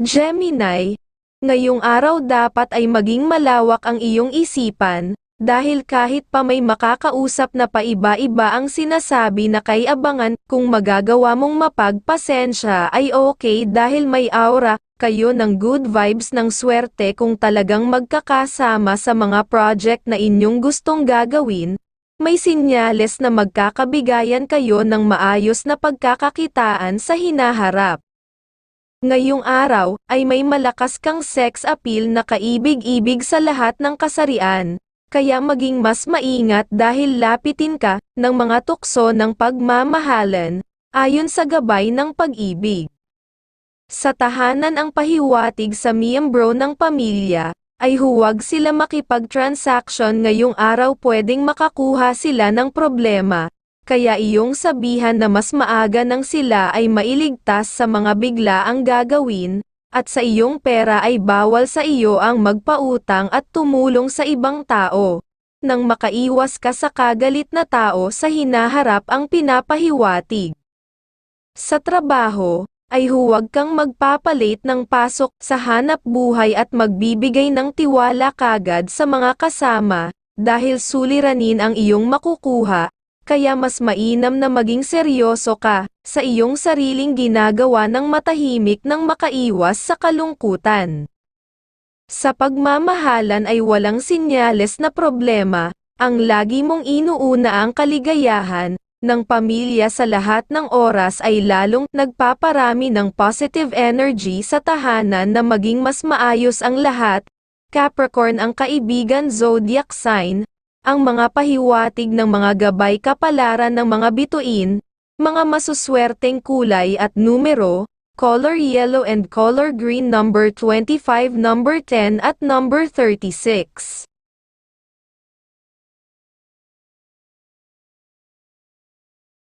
Gemini, ngayong araw dapat ay maging malawak ang iyong isipan, dahil kahit pa may makakausap na paiba-iba ang sinasabi na kay abangan, kung magagawa mong mapagpasensya ay okay dahil may aura, kayo ng good vibes ng swerte kung talagang magkakasama sa mga project na inyong gustong gagawin, may sinyales na magkakabigayan kayo ng maayos na pagkakakitaan sa hinaharap. Ngayong araw, ay may malakas kang sex appeal na kaibig-ibig sa lahat ng kasarian, kaya maging mas maingat dahil lapitin ka ng mga tukso ng pagmamahalan, ayon sa gabay ng pag-ibig. Sa tahanan ang pahiwatig sa miyembro ng pamilya, ay huwag sila makipag-transaction ngayong araw pwedeng makakuha sila ng problema, kaya iyong sabihan na mas maaga nang sila ay mailigtas sa mga bigla ang gagawin, at sa iyong pera ay bawal sa iyo ang magpautang at tumulong sa ibang tao. Nang makaiwas ka sa kagalit na tao sa hinaharap ang pinapahiwatig. Sa trabaho, ay huwag kang magpapalit ng pasok sa hanap buhay at magbibigay ng tiwala kagad sa mga kasama, dahil suliranin ang iyong makukuha, kaya mas mainam na maging seryoso ka sa iyong sariling ginagawa ng matahimik nang makaiwas sa kalungkutan. Sa pagmamahalan ay walang sinyales na problema, ang lagi mong inuuna ang kaligayahan, ng pamilya sa lahat ng oras ay lalong nagpaparami ng positive energy sa tahanan na maging mas maayos ang lahat. Capricorn ang kaibigan zodiac sign, ang mga pahiwatig ng mga gabay kapalaran ng mga bituin, mga masuswerteng kulay at numero, color yellow and color green number 25 number 10 at number 36.